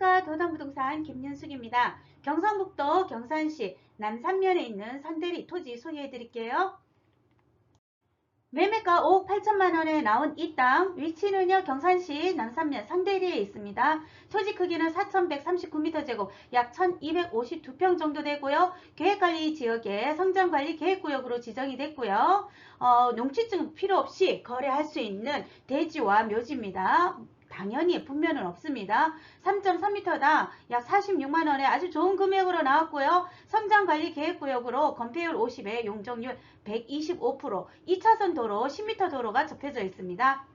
안녕하십니까 도담부동산 김윤숙입니다. 경상북도 경산시 남산면에 있는 산대리 토지 소개해 드릴게요. 매매가 5억 8천만 원에 나온 이 땅 위치는요 경산시 남산면 산대리에 있습니다. 토지 크기는 4,139m 제곱 약 1,252평 정도 되고요. 계획관리 지역에 성장관리 계획구역으로 지정이 됐고요. 어, 농취증 필요 없이 거래할 수 있는 대지와 묘지입니다. 당연히 분면은 없습니다. 3.3m당 약 46만원에 아주 좋은 금액으로 나왔고요. 성장관리 계획구역으로 건폐율 50에 용적률 125% 2차선 도로 10m 도로가 접혀져 있습니다.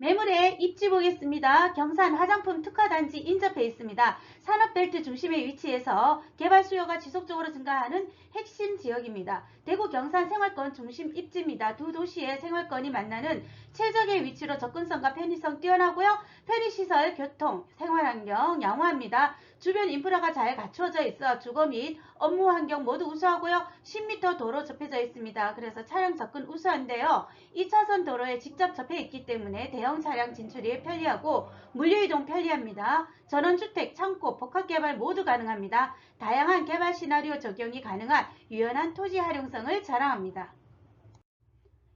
매물의 입지 보겠습니다. 경산 화장품 특화단지 인접해 있습니다. 산업벨트 중심에 위치해서 개발 수요가 지속적으로 증가하는 핵심 지역입니다. 대구 경산 생활권 중심 입지입니다. 두 도시의 생활권이 만나는 최적의 위치로 접근성과 편의성 뛰어나고요. 편의시설, 교통, 생활환경 양호합니다. 주변 인프라가 잘 갖추어져 있어 주거 및 업무 환경 모두 우수하고요. 10m 도로 접해져 있습니다. 그래서 차량 접근 우수한데요. 2차선 도로에 직접 접해 있기 때문에 대형 차량 진출이 편리하고 물류이동 편리합니다. 전원주택, 창고, 복합개발 모두 가능합니다. 다양한 개발 시나리오 적용이 가능한 유연한 토지 활용성을 자랑합니다.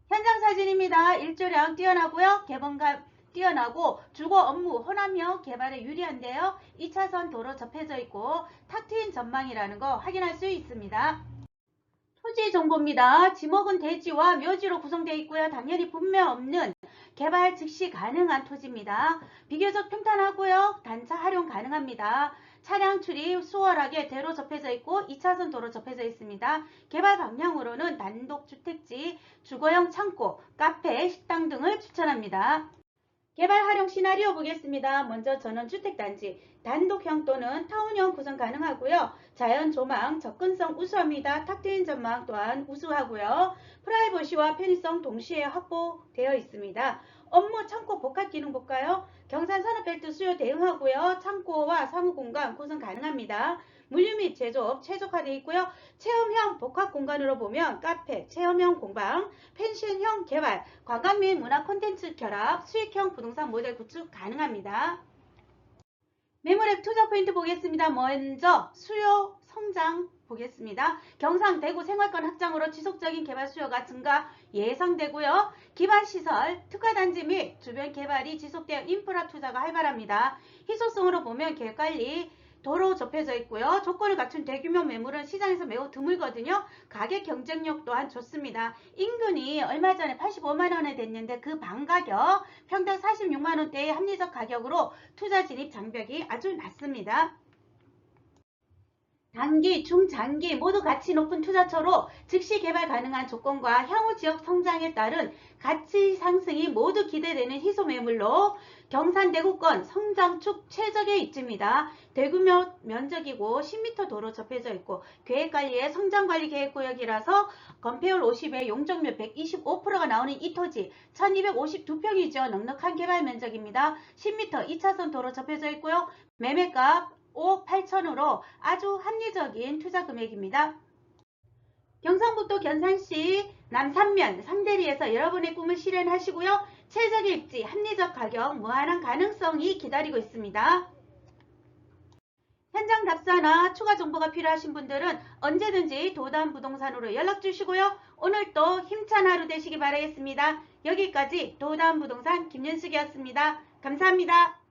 현장 사진입니다. 일조량 뛰어나고요. 개방감 뛰어나고 주거 업무 호남형 개발에 유리한데요. 2차선 도로 접해져 있고 탁 트인 전망이라는 거 확인할 수 있습니다. 토지 정보입니다. 지목은 대지와 묘지로 구성되어 있고요. 당연히 분명 없는 개발 즉시 가능한 토지입니다. 비교적 평탄하고요. 단차 활용 가능합니다. 차량 출입 수월하게 대로 접해져 있고 2차선 도로 접해져 있습니다. 개발 방향으로는 단독주택지, 주거용 창고, 카페, 식당 등을 추천합니다. 개발 활용 시나리오 보겠습니다. 먼저 전원주택단지, 단독형 또는 타운형 구성 가능하고요. 자연 조망, 접근성 우수합니다. 탁 트인 전망 또한 우수하고요. 프라이버시와 편의성 동시에 확보되어 있습니다. 업무 창고 복합 기능 볼까요? 경산 산업벨트 수요 대응하고요. 창고와 사무공간 구성 가능합니다. 물류 및 제조업 최적화되어 있고요. 체험형 복합 공간으로 보면 카페, 체험형 공방, 펜션형 개발, 관광 및 문화 콘텐츠 결합, 수익형 부동산 모델 구축 가능합니다. 매물앱 투자 포인트 보겠습니다. 먼저 수요 성장 보겠습니다. 경상 대구 생활권 확장으로 지속적인 개발 수요가 증가 예상되고요. 기반 시설, 특화단지 및 주변 개발이 지속되어 인프라 투자가 활발합니다. 희소성으로 보면 계획관리, 도로 접해져 있고요. 조건을 갖춘 대규모 매물은 시장에서 매우 드물거든요. 가격 경쟁력 또한 좋습니다. 인근이 얼마 전에 85만원에 됐는데 그 반가격 평당 46만원대의 합리적 가격으로 투자 진입 장벽이 아주 낮습니다. 단기, 중장기 모두 가치 높은 투자처로 즉시 개발 가능한 조건과 향후 지역 성장에 따른 가치 상승이 모두 기대되는 희소 매물로 경산 대구권 성장축 최적의 입지입니다. 대규모 면적이고 10m 도로 접해져 있고 계획관리의 성장관리 계획구역이라서 건폐율 50에 용적률 125%가 나오는 이 토지 1252평이죠. 넉넉한 개발 면적입니다. 10m 2차선 도로 접해져 있고요. 매매가 5억 8천으로 아주 합리적인 투자 금액입니다. 경상북도 견산시 남산면 삼대리에서 여러분의 꿈을 실현하시고요. 최적의 입지, 합리적 가격, 무한한 가능성이 기다리고 있습니다. 현장 답사나 추가 정보가 필요하신 분들은 언제든지 도담부동산으로 연락 주시고요. 오늘도 힘찬 하루 되시기 바라겠습니다. 여기까지 도담부동산 김윤숙이었습니다. 감사합니다.